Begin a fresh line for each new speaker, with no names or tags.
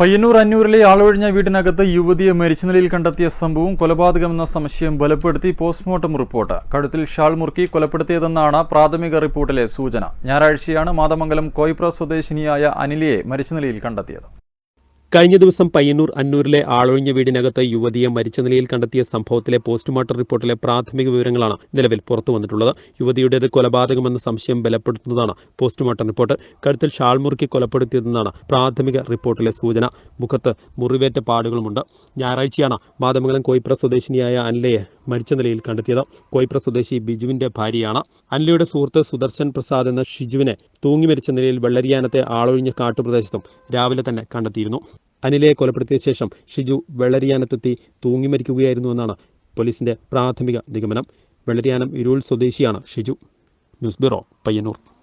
പയ്യന്നൂർ അന്നൂരിലെ ആളൊഴിഞ്ഞ വീടിനകത്ത് യുവതിയെ മരിച്ച നിലയിൽ കണ്ടെത്തിയ സംഭവം കൊലപാതകമെന്ന സംശയം ബലപ്പെടുത്തി പോസ്റ്റ്മോർട്ടം റിപ്പോർട്ട്. കഴുത്തിൽ ഷാൾ മുറുക്കി കൊലപ്പെടുത്തിയതെന്നാണ് പ്രാഥമിക റിപ്പോർട്ടിലെ സൂചന. ഞായറാഴ്ചയാണ് മാതമംഗലം കോയിപ്ര സ്വദേശിനിയായ അനിലയെ മരിച്ച നിലയിൽ കണ്ടെത്തിയത്.
കഴിഞ്ഞ ദിവസം പയ്യന്നൂർ അന്നൂരിലെ ആളൊഴിഞ്ഞ വീടിനകത്ത് യുവതിയെ മരിച്ച നിലയിൽ കണ്ടെത്തിയ സംഭവത്തിലെ പോസ്റ്റ്മോർട്ടം റിപ്പോർട്ടിലെ പ്രാഥമിക വിവരങ്ങളാണ് നിലവിൽ പുറത്തു വന്നിട്ടുള്ളത് യുവതിയുടേത് കൊലപാതകമെന്ന സംശയം ബലപ്പെടുത്തുന്നതാണ് പോസ്റ്റ്മോർട്ടം റിപ്പോർട്ട്. കഴുത്തിൽ ഷാൾ മുറുക്കി കൊലപ്പെടുത്തിയതെന്നാണ് പ്രാഥമിക റിപ്പോർട്ടിലെ സൂചന. മുഖത്ത് മുറിവേറ്റ പാടുകളുമുണ്ട്. ഞായറാഴ്ചയാണ് മാതമംഗലം കോയിപ്ര സ്വദേശിനിയായ അനിലയെ മരിച്ച നിലയിൽ കണ്ടെത്തിയത്. കോയിപ്ര സ്വദേശി ബിജുവിന്റെ ഭാര്യയാണ്. അനിലയുടെ സുഹൃത്ത് സുദർശൻ പ്രസാദ് എന്ന ഷിജുവിനെ തൂങ്ങി മരിച്ച നിലയിൽ വെള്ളരിയാനത്തെ ആളൊഴിഞ്ഞ കാട്ടുപ്രദേശത്തും രാവിലെ തന്നെ കണ്ടെത്തിയിരുന്നു. അനിലയെ കൊലപ്പെടുത്തിയ ശേഷം ഷിജു വെള്ളരിയാനത്തെത്തി മരിക്കുകയായിരുന്നുവെന്നാണ് പോലീസിന്റെ പ്രാഥമിക നിഗമനം. വെള്ളരിയാനം ഇരുൾ സ്വദേശിയാണ് ഷിജു. News bureau Payyanur.